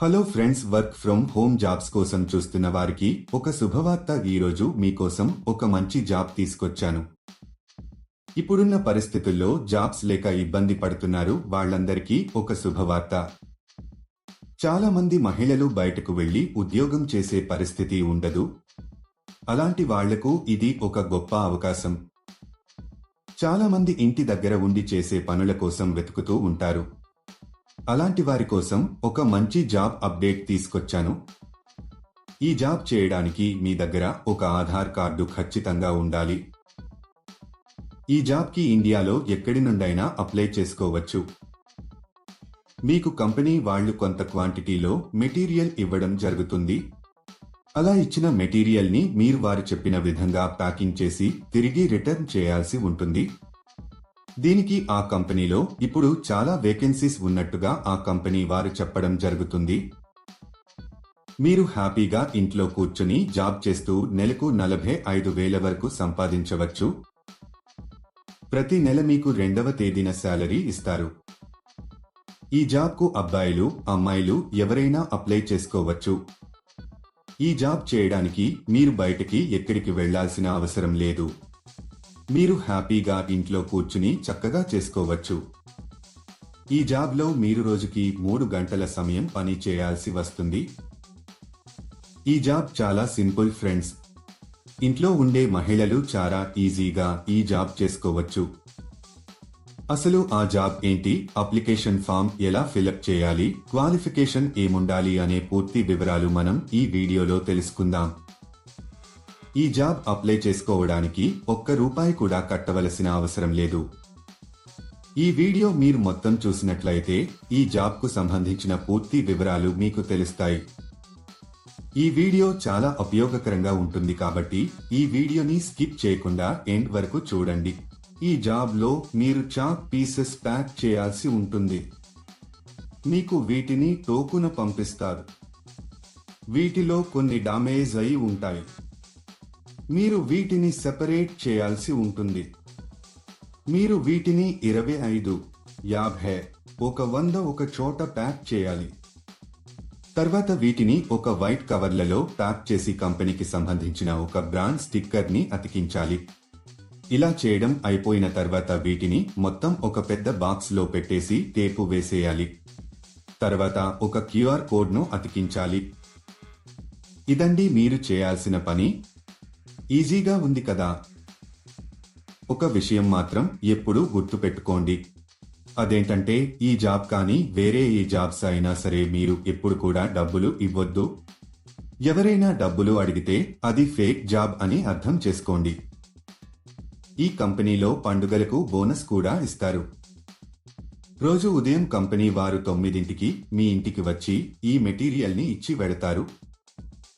Hello friends work from home jobs కోసం చూస్తున్న వారికి ఒక శుభవార్త ఈరోజు మీకోసం ఒక మంచి జాబ్ తీసుకొచ్చాను. ఇప్పుడున్న పరిస్థితుల్లో జాబ్స్ లేక ఇబ్బంది పడుతున్నారు వాళ్ళందరికీ ఒక శుభవార్త. చాలా మంది మహిళలు బయటకు వెళ్ళి ఉద్యోగం చేసే పరిస్థితి ఉండదు. అలాంటి వాళ్ళకు ఇది ఒక గొప్ప అవకాశం. చాలా మంది ఇంటి దగ్గర ఉండి చేసే పనుల కోసం వెతుకుతూ ఉంటారు. అలాంటి వారి కోసం ఒక మంచి జాబ్ అప్డేట్ తీసుకొచ్చాను. ఈ జాబ్ చేయడానికి మీ దగ్గర ఒక ఆధార్ కార్డు ఖచ్చితంగా ఉండాలి. ఈ జాబ్కి ఇండియాలో ఎక్కడి నుండైనా అప్లై చేసుకోవచ్చు. మీకు కంపెనీ వాళ్ళు కొంత క్వాంటిటీలో మెటీరియల్ ఇవ్వడం జరుగుతుంది. అలా ఇచ్చిన మెటీరియల్ని మీరు వారు చెప్పిన విధంగా ప్యాకింగ్ చేసి తిరిగి రిటర్న్ చేయాల్సి ఉంటుంది. దీనికి ఆ కంపెనీలో ఇప్పుడు చాలా వేకెన్సీస్ ఉన్నట్టుగా ఆ కంపెనీ వారు చెప్పడం జరుగుతుంది. మీరు హ్యాపీగా ఇంట్లో కూర్చుని జాబ్ చేస్తూ నెలకు నలభై ఐదు వేల వరకు సంపాదించవచ్చు. ప్రతి నెల మీకు రెండవ తేదీన శాలరీ ఇస్తారు. ఈ జాబ్కు అబ్బాయిలు అమ్మాయిలు ఎవరైనా అప్లై చేసుకోవచ్చు. ఈ జాబ్ చేయడానికి మీరు బయటికి ఎక్కడికి వెళ్ళాల్సిన అవసరం లేదు. మీరు హ్యాపీగా ఇంట్లో కూర్చుని చక్కగా చేసుకోవచ్చు. ఈ జాబ్లో మీరు రోజుకి మూడు గంటల సమయం పని చేయాల్సి వస్తుంది. ఈ జాబ్ చాలా సింపుల్ ఫ్రెండ్స్. ఇంట్లో ఉండే మహిళలు చాలా ఈజీగా ఈ జాబ్ చేసుకోవచ్చు. అసలు ఆ జాబ్ ఏంటి? అప్లికేషన్ ఫామ్ ఎలా ఫిలప్ చేయాలి? క్వాలిఫికేషన్ ఏముండాలి? అనే పూర్తి వివరాలు మనం ఈ వీడియోలో తెలుసుకుందాం. ఈ జాబ్ అప్లై చేసుకోవడానికి ఒక్క రూపాయి కూడా కట్టవలసిన అవసరం లేదు. ఈ వీడియో మీరు మొత్తం చూసినట్లయితే ఈ జాబ్కు సంబంధించిన పూర్తి వివరాలు మీకు తెలుస్తాయి. ఈ వీడియో చాలా ఉపయోగకరంగా ఉంటుంది కాబట్టి ఈ వీడియోని స్కిప్ చేయకుండా ఎండ్ వరకు చూడండి. ఈ జాబ్లో మీరు చాక్ పీసెస్ ప్యాక్ చేయాల్సి ఉంటుంది. మీకు వీటిని టోకున పంపిస్తారు. వీటిలో కొన్ని డామేజ్ అయి ఉంటాయి. మీరు వీటిని సెపరేట్ చేయాల్సి ఉంటుంది. మీరు వీటిని ఇరవై ఐదు యాభై ఒక వంద ఒక చోట ప్యాక్ చేయాలి. తర్వాత వీటిని ఒక వైట్ కవర్లలో ప్యాక్ చేసి కంపెనీకి సంబంధించిన ఒక బ్రాండ్ స్టిక్కర్ని అతికించాలి. ఇలా చేయడం అయిపోయిన తర్వాత వీటిని మొత్తం ఒక పెద్ద బాక్స్లో పెట్టేసి టేపు వేసేయాలి. తర్వాత ఒక క్యూఆర్ కోడ్ను అతికించాలి. ఇదండి మీరు చేయాల్సిన పని. ఈజీగా ఉంది కదా. ఒక విషయం మాత్రం ఎప్పుడూ గుర్తుపెట్టుకోండి అదేంటంటే ఈ జాబ్ కానీ వేరే ఏ జాబ్స్ అయినా సరే మీరు ఎప్పుడు కూడా డబ్బులు ఇవ్వద్దు. ఎవరైనా డబ్బులు అడిగితే అది ఫేక్ జాబ్ అని అర్థం చేసుకోండి. ఈ కంపెనీలో పండుగలకు బోనస్ కూడా ఇస్తారు. రోజు ఉదయం కంపెనీ వారు తొమ్మిదింటికి మీ ఇంటికి వచ్చి ఈ మెటీరియల్ని ఇచ్చి వెడతారు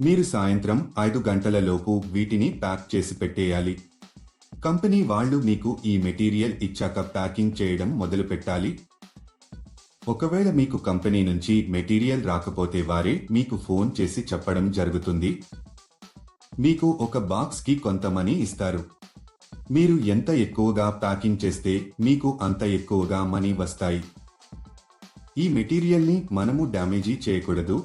మీరు సాయంత్రం ఐదు గంటలలోపు వీటిని ప్యాక్ చేసి పెట్టేయాలి. కంపెనీ వాళ్ళు మీకు ఈ మెటీరియల్ ఇచ్చాక ప్యాకింగ్ చేయడం మొదలు పెట్టాలి. ఒకవేళ మీకు కంపెనీ నుంచి మెటీరియల్ రాకపోతే వారే మీకు ఫోన్ చేసి చెప్పడం జరుగుతుంది. మీకు ఒక బాక్స్కి కొంత మనీ ఇస్తారు. మీరు ఎంత ఎక్కువగా ప్యాకింగ్ చేస్తే మీకు అంత ఎక్కువగా మనీ వస్తాయి. ఈ మెటీరియల్ని మనము డ్యామేజీ చేయకూడదు.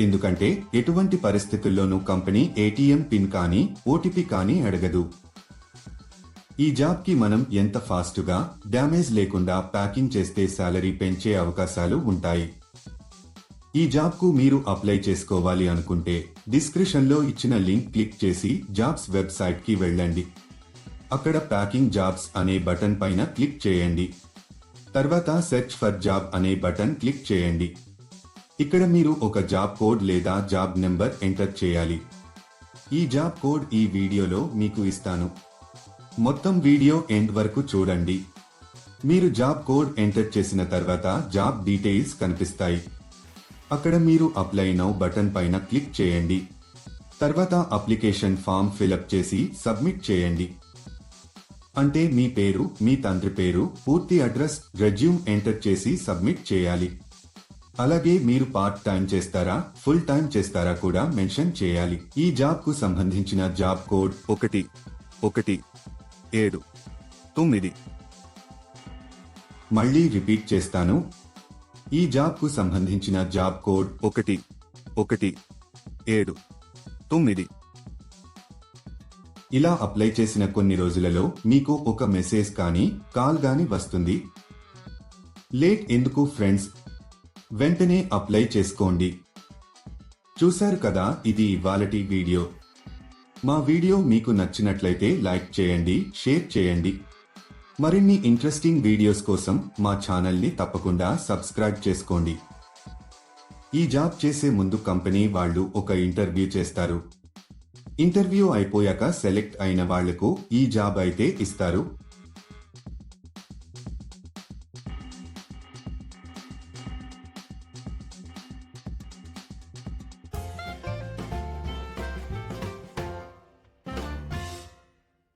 ఎందుకంటే ఎటువంటి పరిస్థితుల్లోనూ కంపెనీ ఏటీఎం పిన్ కానీ ఓటీపీ కానీ అడగదు. ఈ జాబ్కి మనం ఎంత ఫాస్ట్గా డ్యామేజ్ లేకుండా ప్యాకింగ్ చేస్తే శాలరీ పెంచే అవకాశాలు ఉంటాయి. ఈ జాబ్కు మీరు అప్లై చేసుకోవాలి అనుకుంటే డిస్క్రిప్షన్లో ఇచ్చిన లింక్ క్లిక్ చేసి జాబ్స్ వెబ్సైట్కి వెళ్ళండి. అక్కడ ప్యాకింగ్ జాబ్స్ అనే బటన్ పైన క్లిక్ చేయండి. తర్వాత సెర్చ్ ఫర్ జాబ్ అనే బటన్ క్లిక్ చేయండి. ఇక్కడ మీరు ఒక జాబ్ కోడ్ లేదా జాబ్ నెంబర్ ఎంటర్ చేయాలి. ఈ జాబ్ కోడ్ ఈ వీడియోలో మీకు ఇస్తాను. మొత్తం వీడియో ఎండ్ వరకు చూడండి. మీరు జాబ్ కోడ్ ఎంటర్ చేసిన తర్వాత జాబ్ డీటెయిల్స్ కనిపిస్తాయి. అక్కడ మీరు అప్లై నౌ బటన్ పైన క్లిక్ చేయండి. తర్వాత అప్లికేషన్ ఫామ్ ఫిలప్ చేసి సబ్మిట్ చేయండి. అంటే మీ పేరు మీ తండ్రి పేరు పూర్తి అడ్రస్ రెజ్యూమ్ ఎంటర్ చేసి సబ్మిట్ చేయాలి. అలాగే మీరు పార్ట్ టైం చేస్తారా ఫుల్ టైం చేస్తారా కూడా మెన్షన్ చేయాలి. ఈ జాబ్కు సంబంధించిన జాబ్ కోడ్ ఒకటి ఒకటి ఏడు తొమ్మిది. మళ్ళీ రిపీట్ చేస్తాను. ఈ జాబ్కు సంబంధించిన జాబ్ కోడ్ ఒకటి ఒకటి ఏడు తొమ్మిది. ఇలా అప్లై చేసిన కొన్ని రోజులలో మీకు ఒక మెసేజ్ కానీ కాల్ గాని వస్తుంది. లేట్ ఎందుకు ఫ్రెండ్స్ వెంటనే అప్లై చేసుకోండి. చూశారు కదా ఇది ఇవాళటి వీడియో. మా వీడియో మీకు నచ్చినట్లయితే లైక్ చేయండి షేర్ చేయండి. మరిన్ని ఇంట్రెస్టింగ్ వీడియోస్ కోసం మా ఛానల్ని తప్పకుండా సబ్స్క్రైబ్ చేసుకోండి. ఈ జాబ్ చేసే ముందు కంపెనీ వాళ్ళు ఒక ఇంటర్వ్యూ చేస్తారు. ఇంటర్వ్యూ అయిపోయాక సెలెక్ట్ అయిన వాళ్ళకు ఈ జాబ్ అయితే ఇస్తారు.